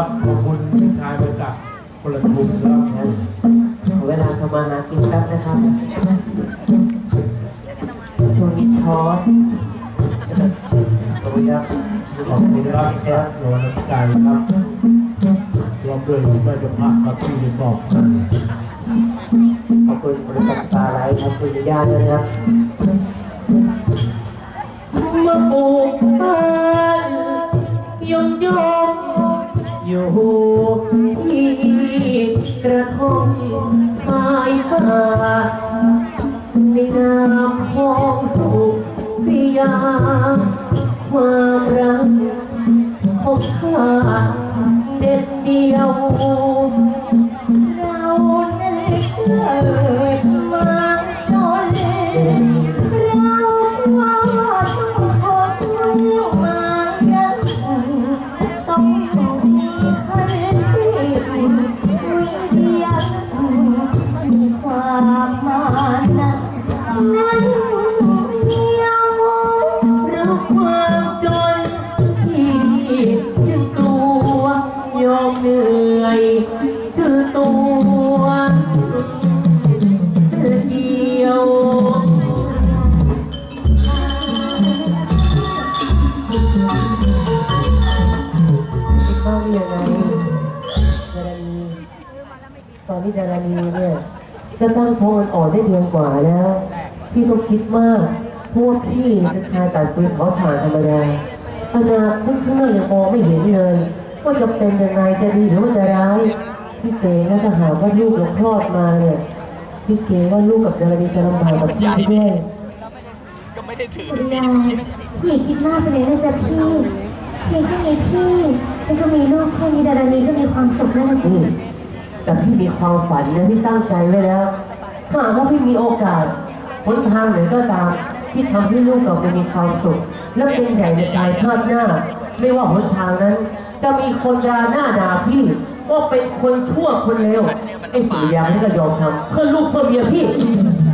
ขอบคุณพี่ชายมาจากคนละทุมครับขอเวลาทำมาหากินแป๊บนะครับ ช่วงนี้ช้อนขอบคุณครับขอบคุณครับแอดโนน้ำใจครับรวมด้วยแม่เจะพักครับที่ได้บอกกันขอบคุณบริษัทตาไลท์ครับคุณญาติด้วยนะครับมาปลู กระท่อมชายป่าในน้ำของสุริยา ความรักของข้าเด็ดเดียว เราในเกิด ตอนที่ดารานีเนี่ยจะตั้งท้องอ่อนได้เดือนกว่าแล้ว พี่ต้องคิดมากเพราะว่าพี่เป็นชายตัดฟืนเผาถ่านธรรมดาอนาคตข้างหน้ายังมองไม่เห็นเลยว่าจะเป็นยังไงจะดีหรือว่าจะร้ายพี่เกนะถ้าหากว่าลูกเราคลอดมาเนี่ยพี่เกว่าลูกกับดารานีจะลำบากกับพี่ด้วยคุณยายพี่คิดมากไปเลยนะจ๊ะพี่พี่ก็มีพี่แล้วก็มีลูกแค่นี้ดารานีก็มีความสุขแล้วนะอืจ๊ะม แต่พี่มีความฝันนะพี่ตั้งใจไว้แล้วถ้าหากว่าพี่มีโอกาสหนทางไหนก็ตามที่ทำให้ลูกเราจะมีความสุข และเป็นใหญ่ในกายภาพหน้า ไม่ว่าหนทางนั้น จะมีคนดาหน้าด่าพี่ว่าเป็นคนชั่วคนเลวไอ้สุริยานี่ก็ยอมทำเพื่อลูกเพื่อเมียพี่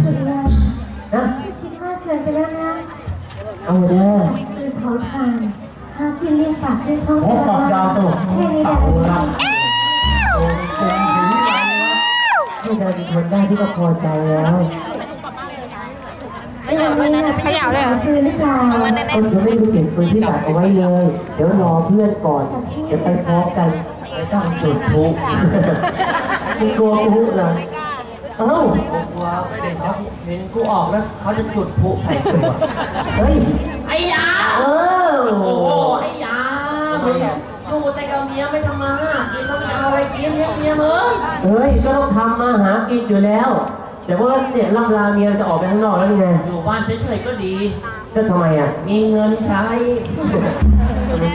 สุดยอดนะพี่คิดมากเกินไปแล้วนะเอาเด้อคืนเผาทานหากินเลี้ยงปากด้วยท้องโอ้ปากยาวตลกแค่นี้ดาเต่ ถ้าดาดีทนได้พี่ก็พอใจแล้วไอ้ยังนี้นะขยาวเลยเหรอคือหรือเปล่าคนจะไม่รู้เก็บปืนที่ตัดเอาไว้เลย เดี๋ยวรอเพื่อนก่อนเดี๋ยวไปพร้อมกันไม่ต้องจุดพลุมีกลัวพลุเหรอเอ้ากลัวเด็กจะเห็นกูออกแล้วเขาจะจุดพลุใส่ตัวเฮ้ยไอ้ยา เออ โอ้โหไอ้ยามึงอยู่แต่กับเมียไม่ทำมาหากินต้องเอาอะไรกินเลี้ยงเมียมึง เฮ้ยก็ต้องทำมาหากินอยู่แล้ว แต่ว่าเนี่ยล่ำลาเมียจะออกไปข้างนอกแล้วนี่ไงอยู่บ้านเฉยๆก็ดี ก็ทำไมอะ มีเงินใช้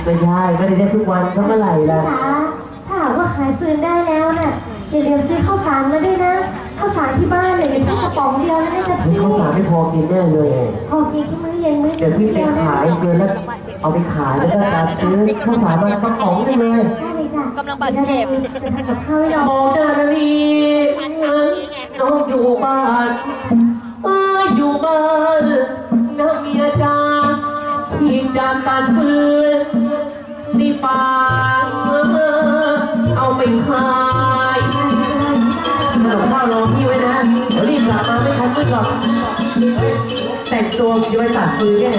ไม่ใช่ ไม่ได้ได้ทุกวันก็เมื่อไหร่ล่ะจ๋าถ้าหากว่าขายฟืนได้แล้วน่ะอย่าลืมซื้อข้าวสารมาด้วยนะข้าวสารที่บ้านเนี่ยมีแค่กระป๋องเดียวนะจ๊ะนี่พี่ข้าวสารไม่พอกินแน่เลย พอกินแค่มื้อเย็นมื้อเดี๋ยวพี่ไปดีวนะขายเดือนแล้วเอาไปขายแล้วก็ตามซื้อข้าวสารมากระป๋องหนึงเลยได้เลยจ้ะ กำลังบาดเจ็บข้าวให้เราบอกดารีน้องอยู่บ้านเอ้ยอยู่บ้านน้าเมียจ้าที่จากการฟืนในป่าเอาไปขายขนมข้าวรอพี่ไว้นะเดี๋ยวรีบกลับมาไม่ทันมืดหรอกแต่งตัวจะไปตัดฟืนเนี่ย